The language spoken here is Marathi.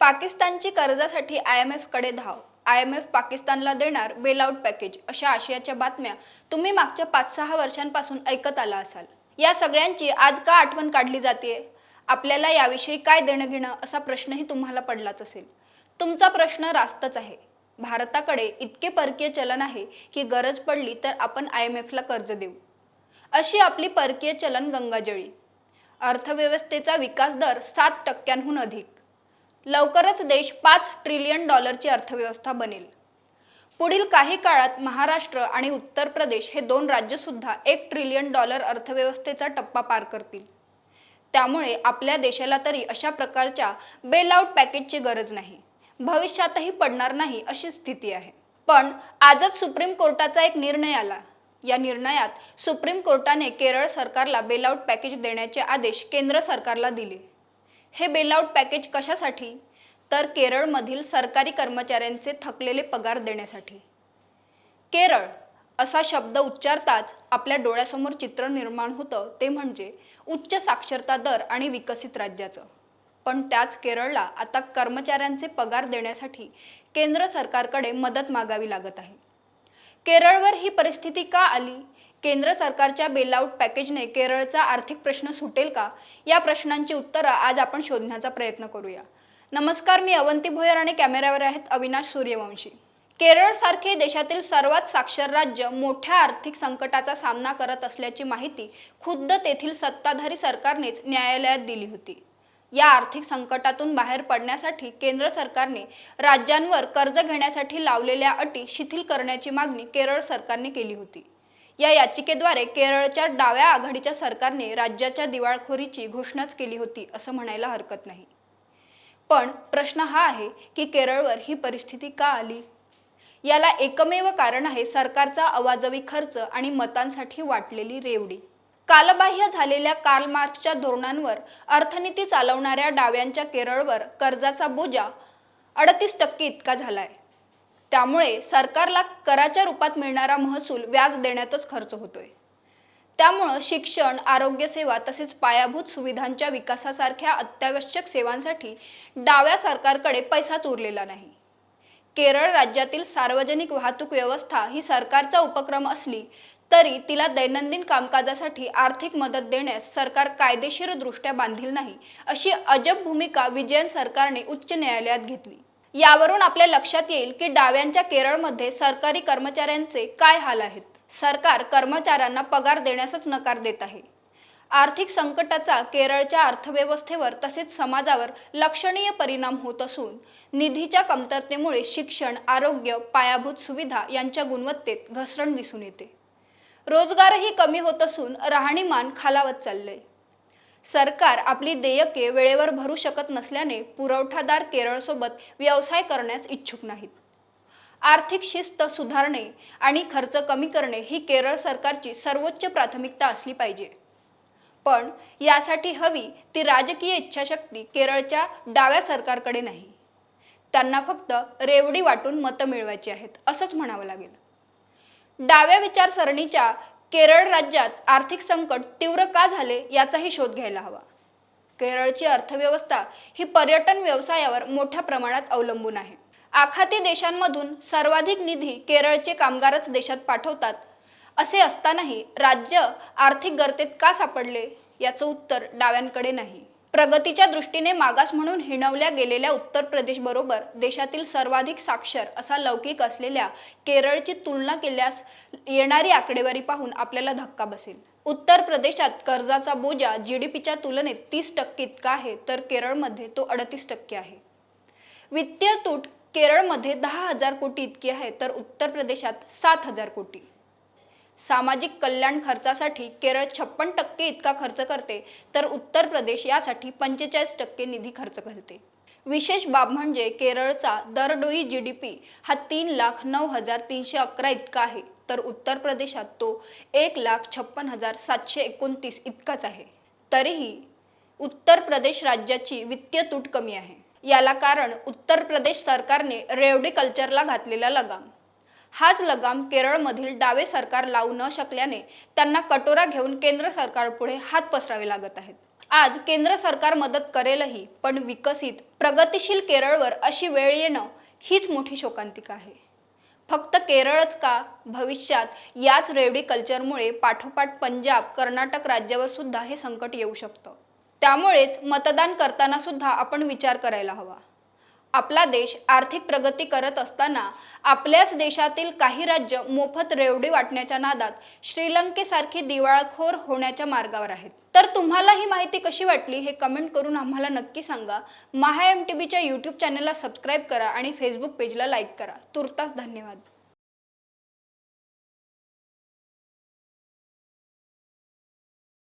पाकिस्तानची कर्जासाठी आय एम एफकडे धाव. आय एम एफ पाकिस्तानला देणार बेलआउट पॅकेज अशा आशयाच्या बातम्या तुम्ही मागच्या पाच सहा वर्षांपासून ऐकत आला असाल. या सगळ्यांची आज का आठवण काढली जाते आपल्याला याविषयी काय देणं घेणं असा प्रश्नही तुम्हाला पडलाच असेल. तुमचा प्रश्न रास्तच आहे. भारताकडे इतके परकीय चलन आहे की गरज पडली तर आपण आय एम एफला कर्ज देऊ. अशी आपली परकीय चलन गंगाजळी. अर्थव्यवस्थेचा विकास दर सात टक्क्यांहून अधिक. लवकरच देश पाच ट्रिलियन डॉलरची अर्थव्यवस्था बनेल. पुढील काही काळात महाराष्ट्र आणि उत्तर प्रदेश हे दोन राज्यसुद्धा एक ट्रिलियन डॉलर अर्थव्यवस्थेचा टप्पा पार करतील. त्यामुळे आपल्या देशाला तरी अशा प्रकारच्या बेल आउट पॅकेजची गरज नाही. भविष्यातही पडणार नाही अशी स्थिती आहे. पण आजच सुप्रीम कोर्टाचा एक निर्णय आला. या निर्णयात सुप्रीम कोर्टाने केरळ सरकारला बेलआउट पॅकेज देण्याचे आदेश केंद्र सरकारला दिले. हे बेलआउट पॅकेज कशासाठी? तर केरळमधील सरकारी कर्मचाऱ्यांचे थकलेले पगार देण्यासाठी. केरळ असा शब्द उच्चारताच आपल्या डोळ्यासमोर चित्र निर्माण होतं ते म्हणजे उच्च साक्षरता दर आणि विकसित राज्याचं. पण त्याच केरळला आता कर्मचाऱ्यांचे पगार देण्यासाठी केंद्र सरकारकडे मदत मागावी लागत आहे. केरळवर ही परिस्थिती का आली? केंद्र सरकारच्या बेलआउट पॅकेजने केरळचा आर्थिक प्रश्न सुटेल का? या प्रश्नांची उत्तरं आज आपण शोधण्याचा प्रयत्न करूया. नमस्कार मी अवंती भोयर आणि कॅमेऱ्यावर आहेत अविनाश सूर्यवंशी. केरळसारखे देशातील सर्वात साक्षर राज्य मोठ्या आर्थिक संकटाचा सामना करत असल्याची माहिती खुद्द तेथील सत्ताधारी सरकारनेच न्यायालयात दिली होती. या आर्थिक संकटातून बाहेर पडण्यासाठी केंद्र सरकारने राज्यांवर कर्ज घेण्यासाठी लावलेल्या अटी शिथिल करण्याची मागणी केरळ सरकारने केली होती. या याचिकेद्वारे केरळच्या डाव्या आघाडीच्या सरकारने राज्याच्या दिवाळखोरीची घोषणाच केली होती असं म्हणायला हरकत नाही. पण प्रश्न हा आहे की केरळवर ही परिस्थिती का आली? याला एकमेव कारण आहे सरकारचा अवाजवी खर्च आणि मतांसाठी वाटलेली रेवडी. कालबाह्य झालेल्या कार्ल मार्क्सच्या धोरणांवर अर्थनीती चालवणाऱ्या डाव्यांच्या केरळवर कर्जाचा बोजा अडतीस टक्के इतका झालाय. त्यामुळे सरकारला कराच्या रूपात मिळणारा महसूल व्याज देण्यातच खर्च होतोय. त्यामुळं शिक्षण आरोग्यसेवा तसेच पायाभूत सुविधांच्या विकासासारख्या अत्यावश्यक सेवांसाठी डाव्या सरकारकडे पैसाच उरलेला नाही. केरळ राज्यातील सार्वजनिक वाहतूक व्यवस्था ही सरकारचा उपक्रम असली तरी तिला दैनंदिन कामकाजासाठी आर्थिक मदत देण्यास सरकार कायदेशीरदृष्ट्या बांधील नाही अशी अजब भूमिका विजयन सरकारने उच्च न्यायालयात घेतली. यावरून आपल्या लक्षात येईल की डाव्यांच्या केरळमध्ये सरकारी कर्मचाऱ्यांचे काय हाल आहेत. सरकार कर्मचाऱ्यांना पगार देण्यासच नकार देत आहे. आर्थिक संकटाचा केरळच्या अर्थव्यवस्थेवर तसेच समाजावर लक्षणीय परिणाम होत असून निधीच्या कमतरतेमुळे शिक्षण आरोग्य पायाभूत सुविधा यांच्या गुणवत्तेत घसरण दिसून येते. रोजगारही कमी होत असून राहणीमान खालावत चाललंय. सरकार आपली देयके वेळेवर भरू शकत नसल्याने पुरवठादार केरळसोबत व्यवसाय करण्यास इच्छुक नाहीत. आर्थिक शिस्त सुधारणे आणि खर्च कमी करणे ही केरळ सरकारची सर्वोच्च प्राथमिकता असली पाहिजे. पण यासाठी हवी ती राजकीय इच्छाशक्ती केरळच्या डाव्या सरकारकडे नाही. त्यांना फक्त रेवडी वाटून मतं मिळवायची आहेत असंच म्हणावं लागेल. डाव्या विचारसरणीच्या केरळ राज्यात आर्थिक संकट तीव्र का झाले याचाही शोध घ्यायला हवा. केरळची अर्थव्यवस्था ही पर्यटन व्यवसायावर मोठ्या प्रमाणात अवलंबून आहे. आखाती देशांमधून सर्वाधिक निधी केरळचे कामगारच देशात पाठवतात. असे असतानाही राज्य आर्थिक गर्तेत का सापडले? याचं उत्तर डाव्यांकडे नाही. प्रगतीच्या दृष्टीने मागास म्हणून हिणवल्या गेलेल्या उत्तर प्रदेश बरोबर देशातील सर्वाधिक साक्षर असा लौकिक असलेल्या केरळची तुलना केल्यास येणारी आकडेवारी पाहून आपल्याला धक्का बसेल. उत्तर प्रदेशात कर्जाचा बोजा जी डी पीच्या तुलनेत तीस टक्के इतका आहे तर केरळमध्ये तो अडतीस टक्के आहे. वित्तीय तूट केरळमध्ये दहा हजार कोटी इतकी आहे तर उत्तर प्रदेशात सात हजार कोटी. सामाजिक कल्याण खर्चासाठी केरळ छप्पन टक्के इतका खर्च करते तर उत्तर प्रदेश यासाठी पंचेचाळीस टक्के निधी खर्च करते. विशेष बाब म्हणजे केरळचा दरडोई जी डी पी हा तीन लाख नऊ हजार तीनशे अकरा इतका आहे तर उत्तर प्रदेशात तो एक लाख छप्पन हजार सातशे एकोणतीस इतकाच आहे. तरीही उत्तर प्रदेश राज्याची वित्तीय तूट कमी आहे. याला कारण उत्तर प्रदेश सरकारने रेवडी कल्चरला घातलेला लगाम. हाच लगाम केरळमधील डावे सरकार लावू न शकल्याने त्यांना कटोरा घेऊन केंद्र सरकारपुढे हात पसरावे लागत आहेत. आज केंद्र सरकार मदत करेलही पण विकसित प्रगतिशील केरळवर अशी वेळ येणं हीच मोठी शोकांतिका आहे. फक्त केरळच का? भविष्यात याच रेवडी कल्चरमुळे पाठोपाठ पंजाब कर्नाटक राज्यावर सुद्धा हे संकट येऊ शकतं. त्यामुळेच मतदान करताना सुद्धा आपण विचार करायला हवा. आपला देश आर्थिक प्रगती करत असताना आपल्याच देशातील काही राज्य मोफत रेवडी वाटण्याच्या नादात श्रीलंकेसारखी दिवाळखोर होण्याच्या मार्गावर आहेत. तर तुम्हाला ही माहिती कशी वाटली हे कमेंट करून आम्हाला नक्की सांगा. महा एम टी बीच्या यूट्यूब चॅनलला सबस्क्राईब करा आणि फेसबुक पेजला लाईक करा. तुर्तास धन्यवाद.